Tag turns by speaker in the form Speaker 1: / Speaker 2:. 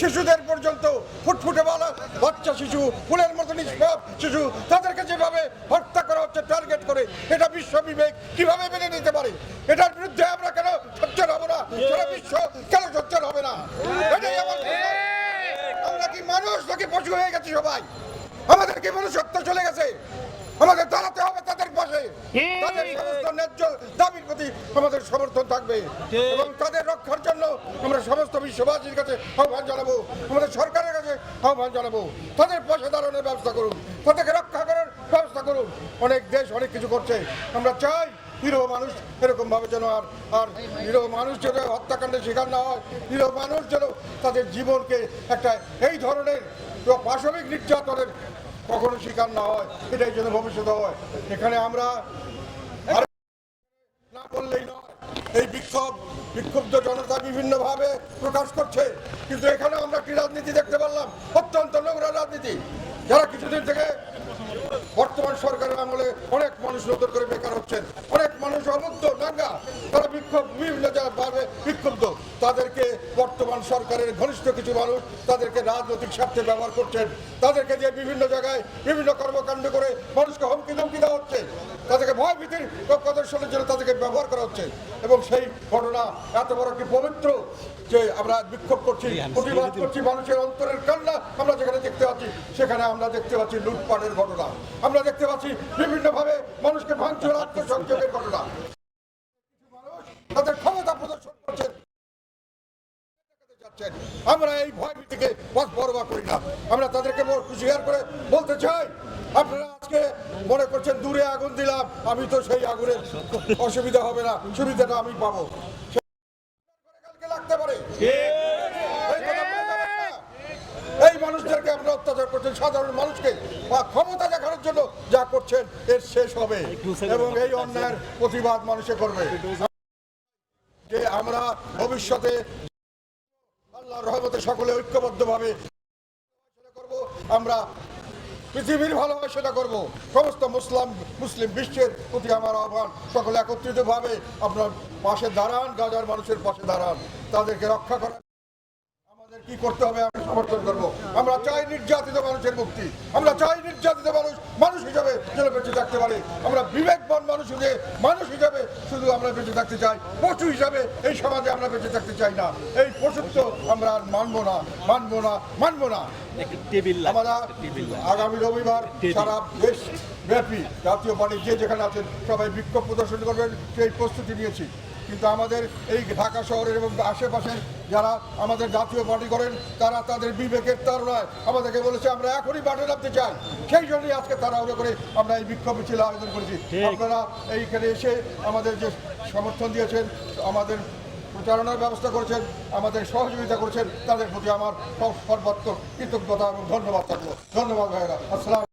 Speaker 1: শিশুদের পর্যন্ত ফুটফুটে বালা, বাচ্চা, শিশু, ফুলের মতো নিষ্পাপ শিশু তাদেরকে যেভাবে হত্যা করা হচ্ছে, টার্গেট করে, এটা বিশ্ব বিবেক কীভাবে মেনে নিতে পারে? এটার বিরুদ্ধে আমরা কেন সোচ্চার হব না? সারা বিশ্ব কেন সোচ্চার হবে না? এটাই আমার আমরা কি মানুষ নাকি পশু হয়ে গেছি সবাই? আমাদের কি মনুষ্যত্ব চলে গেছে? আমাদের দাঁড়াতে হবে তাদের পাশে। তাদের সমস্ত ন্যায্য দাবির প্রতি আমাদের সমর্থন থাকবে। এবং তাদের রক্ষার জন্য আমরা সমস্ত বিশ্ববাসীর কাছে আহ্বান জানাব আমাদের সরকারের কাছে আহ্বান জানাব। তাদের পাশে দাঁড়ানোর ব্যবস্থা করুন তাদেরকে রক্ষা করার ব্যবস্থা করুন। অনেক দেশ অনেক কিছু করছে। আমরা চাই নিরহ মানুষ এরকম ভাবে যেন আর আর নিরহ মানুষ যেন হত্যাকাণ্ডের শিকার না হয় নিরহ মানুষ যেন তাদের জীবনকে একটা এই ধরনের পাশবিক নির্যাতনের কখনো শিকার না হয়, এটাই যেন ভবিষ্যতে হয়। এখানে আমরা না বললেই নয়, এই বিক্ষোভ, বিক্ষুব্ধ জনতা বিভিন্নভাবে প্রকাশ করছে। কিন্তু এখানে আমরা কি রাজনীতি দেখতে পারলাম? অত্যন্ত নোংরা রাজনীতি। যারা কিছুদিন থেকে বর্তমান সরকারের আমলে অনেক মানুষ নতুন করে বেকার হচ্ছেন, অনেক মানুষ অমুক্ত নাঙ্গা তারা বিক্ষোভ বিভিন্ন জায়গায় বিক্ষুব্ধ তাদেরকে বর্তমান সরকারের ঘনিষ্ঠ কিছু মানুষ তাদেরকে রাজনৈতিক স্বার্থে ব্যবহার করছেন। তাদেরকে দিয়ে বিভিন্ন জায়গায় বিভিন্ন কর্মকাণ্ড করে মানুষকে হুমকি ধমকি দেওয়া হচ্ছে। তাদেরকে ভয় ভীতির প্রদর্শনের জন্য তাদেরকে ব্যবহার করা হচ্ছে। এবং সেই ঘটনা এত বড় একটি পবিত্র যে আমরা বিক্ষোভ করছি প্রতিবাদ করছি মানুষের অন্তরের কান্না আমরা যেখানে দেখতে পাচ্ছি সেখানে আমরা দেখতে পাচ্ছি লুটপাটের ঘটনা। আমরা দেখতে পাচ্ছি বিভিন্নভাবে মানুষকে ভাঙচুর আত্মসংযোগের ঘটনা কিছু মানুষ তাদের ক্ষমতা প্রদর্শন করছেন যাচ্ছেন। আমরা এই ভয় ভীতিকে পথ পরোয়া করি না আমরা তাদেরকে হুঁশিয়ার করে বলতে চাই, আপনারা আজকে মনে করছেন দূরে আগুন দিলাম, আমি তো সেই আগুনের অসুবিধা হবে না, সুবিধাটা আমি পাবো লাগতে পারে। এই মানুষদেরকে আপনারা অত্যাচার করছেন, সাধারণ মানুষকে বা ক্ষমতা দেখানোর জন্য যা করছেন, এর শেষ হবে এবং এই অন্যায়ের প্রতিবাদ মানুষে করবে যে আমরা ভবিষ্যতে আল্লাহর রহমতে সকলে ঐক্যবদ্ধভাবে করব। আমরা পৃথিবীর ভালো হয় সেটা করব। সমস্ত মুসলাম, মুসলিম বিশ্বের প্রতি আমার আহ্বান। সকলে একত্রিতভাবে আপনার পাশে দাঁড়ান, গাজার মানুষের পাশে দাঁড়ান। তাদেরকে রক্ষা করা আমাদের কি করতে হবে আমরা সমর্থন করব। আমরা চাই নির্যাতিত মানুষের মুক্তি। আমরা চাই নির্যাতিত মানুষ মানুষ হিসাবে বেঁচে থাকতে পারে। আমরা বিবেকবান মানুষ হিসেবে মানুষ হিসাবে শুধু আমরা বেঁচে থাকতে চাই পশু হিসাবে এই সমাজে আমরা বেঁচে থাকতে চাই না। এই পশুত্ব আমরা আর মানবো না মানবো না মানবো না। আমরা আগামী রবিবার সারা দেশ ব্যাপী জাতীয় পার্টি যে যেখানে আছেন সবাই বিক্ষোভ প্রদর্শন করবেন সেই প্রস্তুতি নিয়েছি। কিন্তু আমাদের এই ঢাকা শহরের এবং আশেপাশের যারা আমাদের জাতীয় পার্টি করেন তারা তাদের বিবেকের তারণায় আমাদেরকে বলেছে আমরা এখনই মাঠে নামতে চাই। সেই জন্যই আজকে তারা করে আমরা এই বিক্ষোভ মিছিল আয়োজন করেছি। আপনারা এইখানে এসে আমাদের যে সমর্থন দিয়েছেন আমাদের প্রচারণার ব্যবস্থা করেছেন আমাদের সহযোগিতা করেছেন তাদের প্রতি আমার সর্বাত্মক কৃতজ্ঞতা এবং ধন্যবাদ থাকব ধন্যবাদ ভাইরা আসসালাম